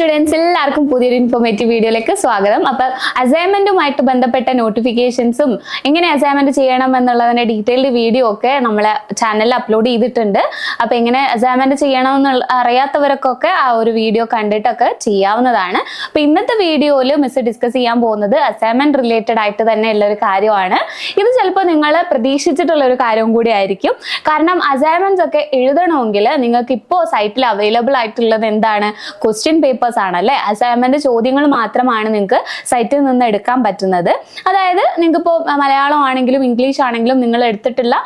Students എല്ലാവർക്കും പുതിയൊരു informative വീഡിയോയിലേക്ക് സ്വാഗതം. അപ്പൊ അസൈൻമെന്റുമായിട്ട് ബന്ധപ്പെട്ട നോട്ടിഫിക്കേഷൻസും എങ്ങനെ അസൈൻമെന്റ് ചെയ്യണം എന്നുള്ളതിന്റെ ഡീറ്റെയിൽഡ് വീഡിയോ ഒക്കെ നമ്മളെ ചാനലിൽ അപ്ലോഡ് ചെയ്തിട്ടുണ്ട്. അപ്പൊ എങ്ങനെ അസൈൻമെന്റ് ചെയ്യണം എന്നുള്ള അറിയാത്തവർക്കൊക്കെ ആ ഒരു വീഡിയോ കണ്ടിട്ടൊക്കെ ചെയ്യാവുന്നതാണ്. അപ്പൊ ഇന്നത്തെ വീഡിയോയിൽ മിസ് ഡിസ്കസ് ചെയ്യാൻ പോകുന്നത് അസൈൻമെന്റ് റിലേറ്റഡ് ആയിട്ട് തന്നെ ഉള്ള ഒരു കാര്യമാണ്. ഇത് ചിലപ്പോൾ നിങ്ങൾ പ്രതീക്ഷിച്ചിട്ടുള്ള ഒരു കാര്യവും കൂടി ആയിരിക്കും. കാരണം അസൈൻമെന്റ്സ് ഒക്കെ എഴുതണമെങ്കിൽ നിങ്ങൾക്ക് ഇപ്പോൾ സൈറ്റിൽ അവൈലബിൾ ആയിട്ടുള്ളത് എന്താണ്? ക്വസ്റ്റ്യൻ പേപ്പേഴ്സ് ആണ് അല്ലെ? അസൈൻമെന്റ് ചോദ്യങ്ങൾ മാത്രമാണ് നിങ്ങൾക്ക് സൈറ്റിൽ നിന്ന് എടുക്കാൻ പറ്റുന്നത്. അതായത് നിങ്ങൾക്ക് ഇപ്പോൾ മലയാളം ആണെങ്കിലും ഇംഗ്ലീഷ് ആണെങ്കിലും നിങ്ങൾ എടുത്തിട്ടുള്ള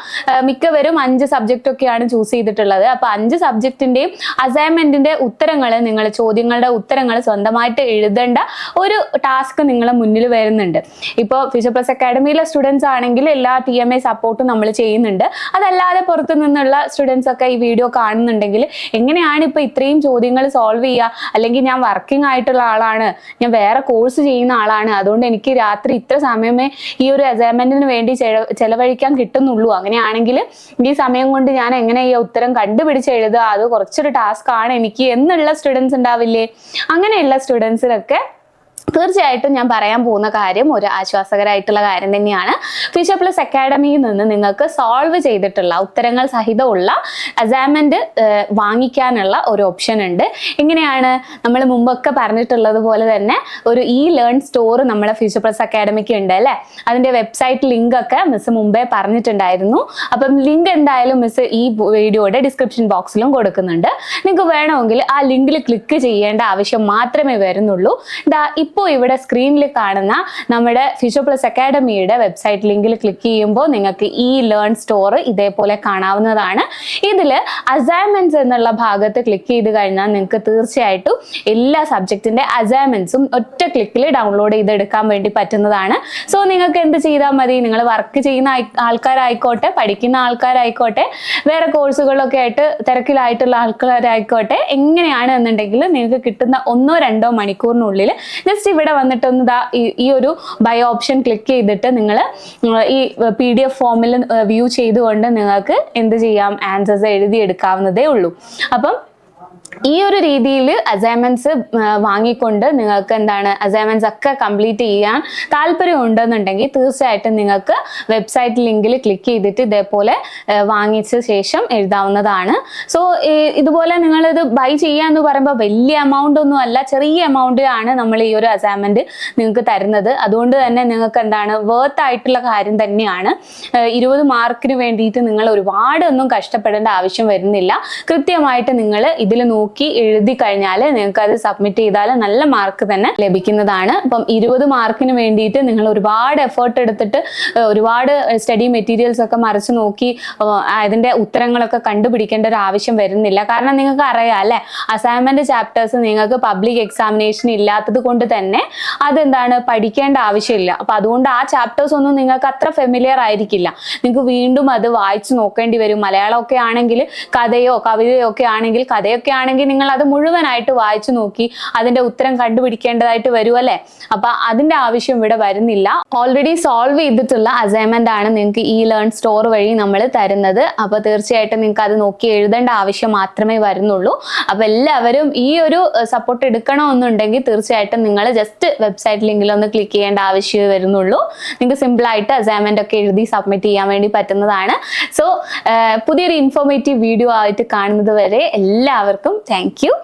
മിക്കവരും അഞ്ച് സബ്ജക്റ്റ് ഒക്കെയാണ് ചൂസ് ചെയ്തിട്ടുള്ളത്. അപ്പൊ അഞ്ച് സബ്ജക്റ്റിന്റെയും അസൈൻമെന്റിന്റെ ഉത്തരങ്ങൾ നിങ്ങൾ ചോദ്യങ്ങളുടെ ഉത്തരങ്ങൾ സ്വന്തമായിട്ട് എഴുതേണ്ട ഒരു ടാസ്ക് നിങ്ങളെ മുന്നിൽ വരുന്നുണ്ട്. ഇപ്പോൾ ഫിഷർ പ്ലസ് അക്കാഡമിയിലെ സ്റ്റുഡൻസ് ആണെങ്കിൽ എല്ലാ ടി എം എ സപ്പോർട്ടും നമ്മൾ ചെയ്യുന്നുണ്ട്. അതല്ലാതെ പുറത്തു നിന്നുള്ള സ്റ്റുഡൻസ് ഒക്കെ ഈ വീഡിയോ കാണുന്നുണ്ടെങ്കിൽ എങ്ങനെയാണ് ഇപ്പൊ ഇത്രയും ചോദ്യങ്ങൾ സോൾവ് ചെയ്യുക? അല്ലെങ്കിൽ ഞാൻ വർക്കിംഗ് ആയിട്ടുള്ള ആളാണ്. ഞാൻ വേറെ കോഴ്സ് ചെയ്യുന്ന ആളാണ്. അതുകൊണ്ട് എനിക്ക് രാത്രി ഇത്ര സമയമേ ഈ ഒരു അസൈൻമെന്റിന് വേണ്ടി ചെല- ചെലവഴിക്കാൻ കിട്ടുന്നുള്ളൂ. അങ്ങനെയാണെങ്കിൽ ഈ സമയം കൊണ്ട് ഞാൻ എങ്ങനെ ഈ ഉത്തരം കണ്ടുപിടിച്ച് എഴുതുക? അത് കുറച്ചൊരു ടാസ്ക് ആണ് എനിക്ക് എന്നുള്ള സ്റ്റുഡൻസ് ഉണ്ടാവില്ലേ? അങ്ങനെയുള്ള സ്റ്റുഡൻസിനൊക്കെ തീർച്ചയായിട്ടും ഞാൻ പറയാൻ പോകുന്ന കാര്യം ഒരു ആശ്വാസകരമായിട്ടുള്ള കാര്യം തന്നെയാണ്. ഫിഷർ പ്ലസ് അക്കാഡമിയിൽ നിന്ന് നിങ്ങൾക്ക് സോൾവ് ചെയ്തിട്ടുള്ള ഉത്തരങ്ങൾ സഹിതമുള്ള അസൈൻമെന്റ് വാങ്ങിക്കാനുള്ള ഒരു ഓപ്ഷൻ ഉണ്ട്. എങ്ങനെയാണ്? നമ്മൾ മുമ്പൊക്കെ പറഞ്ഞിട്ടുള്ളത് പോലെ തന്നെ ഒരു ഇ ലേൺ സ്റ്റോർ നമ്മുടെ ഫ്യൂച്ചർ പ്ലസ് അക്കാഡമിക്ക് ഉണ്ട് അല്ലേ? അതിന്റെ വെബ്സൈറ്റ് ലിങ്ക് ഒക്കെ മിസ് മുമ്പേ പറഞ്ഞിട്ടുണ്ടായിരുന്നു. അപ്പം ലിങ്ക് എന്തായാലും മിസ് ഈ വീഡിയോയുടെ ഡിസ്ക്രിപ്ഷൻ ബോക്സിലും കൊടുക്കുന്നുണ്ട്. നിങ്ങൾക്ക് വേണമെങ്കിൽ ആ ലിങ്കിൽ ക്ലിക്ക് ചെയ്യേണ്ട ആവശ്യം മാത്രമേ വരുന്നുള്ളൂ. ദാ ഇപ്പോൾ ഇവിടെ സ്ക്രീനിൽ കാണുന്ന നമ്മുടെ ഫ്യൂച്ചർ പ്ലസ് അക്കാഡമിയുടെ വെബ്സൈറ്റ് ലിങ്കിൽ ക്ലിക്ക് ചെയ്യുമ്പോൾ നിങ്ങൾക്ക് ഈ ലേൺ സ്റ്റോർ ഇതേപോലെ കാണാവുന്നതാണ്. ഇതിൽ അസൈൻമെന്റ്സ് എന്നുള്ള ഭാഗത്ത് ക്ലിക്ക് ചെയ്ത് കഴിഞ്ഞാൽ നിങ്ങൾക്ക് തീർച്ചയായിട്ടും എല്ലാ സബ്ജക്റ്റിന്റെ അസൈൻമെന്റ്സും ഒറ്റ ക്ലിക്കിൽ ഡൗൺലോഡ് ചെയ്തെടുക്കാൻ വേണ്ടി പറ്റുന്നതാണ്. സോ നിങ്ങൾക്ക് എന്ത് ചെയ്താൽ മതി? നിങ്ങൾ വർക്ക് ചെയ്യുന്ന ആൾക്കാരായിക്കോട്ടെ പഠിക്കുന്ന ആൾക്കാരായിക്കോട്ടെ വേറെ കോഴ്സുകളൊക്കെ ആയിട്ട് തിരക്കിലായിട്ടുള്ള ആൾക്കാരായിക്കോട്ടെ എങ്ങനെയാണ് എന്നുണ്ടെങ്കിൽ നിങ്ങൾക്ക് കിട്ടുന്ന ഒന്നോ രണ്ടോ മണിക്കൂറിനുള്ളിൽ ജസ്റ്റ് ഇവിടെ വന്നിട്ടൊന്ന് ഈ- ഈ ഒരു ബൈ ഓപ്ഷൻ ക്ലിക്ക് ചെയ്തിട്ട് നിങ്ങൾ ഈ പി ഡി എഫ് ഫോമിൽ വ്യൂ ചെയ്തുകൊണ്ട് നിങ്ങൾക്ക് എന്ത് ചെയ്യാം? ആൻസേഴ്സ് എഴുതിയെടുക്കാവുന്നതേ ഉള്ളൂ. അപ്പം ഈ ഒരു രീതിയിൽ അസൈൻമെന്റ്സ് വാങ്ങിക്കൊണ്ട് നിങ്ങൾക്ക് എന്താണ് അസൈൻമെന്റ്സ് ഒക്കെ കംപ്ലീറ്റ് ചെയ്യാൻ താല്പര്യം ഉണ്ടെന്നുണ്ടെങ്കിൽ തീർച്ചയായിട്ടും നിങ്ങൾക്ക് വെബ്സൈറ്റ് ലിങ്കിൽ ക്ലിക്ക് ചെയ്തിട്ട് ഇതേപോലെ വാങ്ങിച്ച ശേഷം എഴുതാവുന്നതാണ്. സോ ഇതുപോലെ നിങ്ങളിത് ബൈ ചെയ്യുക ചെയ്യാന്ന് പറയുമ്പോൾ വലിയ എമൗണ്ട് ഒന്നും അല്ല ചെറിയ എമൗണ്ട് ആണ് നമ്മൾ ഈ ഒരു അസൈൻമെന്റ് നിങ്ങൾക്ക് തരുന്നത്. അതുകൊണ്ട് തന്നെ നിങ്ങൾക്ക് എന്താണ് വേർത്ത് ആയിട്ടുള്ള കാര്യം തന്നെയാണ്. ഇരുപത് മാർക്കിന് വേണ്ടിയിട്ട് നിങ്ങൾ ഒരുപാടൊന്നും കഷ്ടപ്പെടേണ്ട ആവശ്യം വരുന്നില്ല. കൃത്യമായിട്ട് നിങ്ങൾ ഇതിൽ നോക്കി എഴുതി കഴിഞ്ഞാൽ നിങ്ങൾക്ക് അത് സബ്മിറ്റ് ചെയ്താൽ നല്ല മാർക്ക് തന്നെ ലഭിക്കുന്നതാണ്. അപ്പം ഇരുപത് മാർക്കിന് വേണ്ടിയിട്ട് നിങ്ങൾ ഒരുപാട് എഫേർട്ട് എടുത്തിട്ട് ഒരുപാട് സ്റ്റഡി മെറ്റീരിയൽസ് ഒക്കെ മറിച്ച് നോക്കി അതിന്റെ ഉത്തരങ്ങളൊക്കെ കണ്ടുപിടിക്കേണ്ട ഒരു ആവശ്യം വരുന്നില്ല. കാരണം നിങ്ങൾക്ക് അറിയാം അല്ലെ? അസൈൻമെന്റ് ചാപ്റ്റേഴ്സ് നിങ്ങൾക്ക് പബ്ലിക് എക്സാമിനേഷൻ ഇല്ലാത്തത് കൊണ്ട് തന്നെ അതെന്താണ്? പഠിക്കേണ്ട ആവശ്യമില്ല. അപ്പൊ അതുകൊണ്ട് ആ ചാപ്റ്റേഴ്സ് ഒന്നും നിങ്ങൾക്ക് അത്ര ഫെമിലിയർ ആയിരിക്കില്ല. നിങ്ങൾക്ക് വീണ്ടും അത് വായിച്ചു നോക്കേണ്ടി വരും. മലയാളം ഒക്കെ ആണെങ്കിൽ കഥയോ കവിതയോ ഒക്കെ ആണെങ്കിൽ കഥയൊക്കെ ആണെങ്കിൽ നിങ്ങൾ അത് മുഴുവനായിട്ട് വായിച്ചു നോക്കി അതിന്റെ ഉത്തരം കണ്ടുപിടിക്കേണ്ടതായിട്ട് വരും അല്ലെ? അപ്പൊ അതിന്റെ ആവശ്യം ഇവിടെ വരുന്നില്ല. ഓൾറെഡി സോൾവ് ചെയ്തിട്ടുള്ള അസൈൻമെന്റ് ആണ് നിങ്ങൾക്ക് ഈ ലേൺ സ്റ്റോർ വഴി നമ്മൾ തരുന്നത്. അപ്പൊ തീർച്ചയായിട്ടും നിങ്ങൾക്ക് അത് നോക്കി എഴുതേണ്ട ആവശ്യം മാത്രമേ വരുന്നുള്ളൂ. അപ്പൊ എല്ലാവരും ഈ ഒരു സപ്പോർട്ട് എടുക്കണമെന്നുണ്ടെങ്കിൽ തീർച്ചയായിട്ടും നിങ്ങൾ ജസ്റ്റ് വെബ്സൈറ്റ് ലിങ്കിൽ ഒന്ന് ക്ലിക്ക് ചെയ്യേണ്ട ആവശ്യമേ വരുന്നുള്ളൂ. നിങ്ങൾക്ക് സിമ്പിൾ ആയിട്ട് അസൈൻമെന്റ് ഒക്കെ എഴുതി സബ്മിറ്റ് ചെയ്യാൻ വേണ്ടി പറ്റുന്നതാണ്. സോ പുതിയൊരു ഇൻഫോർമേറ്റീവ് വീഡിയോ ആയിട്ട് കാണുന്നത് വരെ എല്ലാവർക്കും Thank you.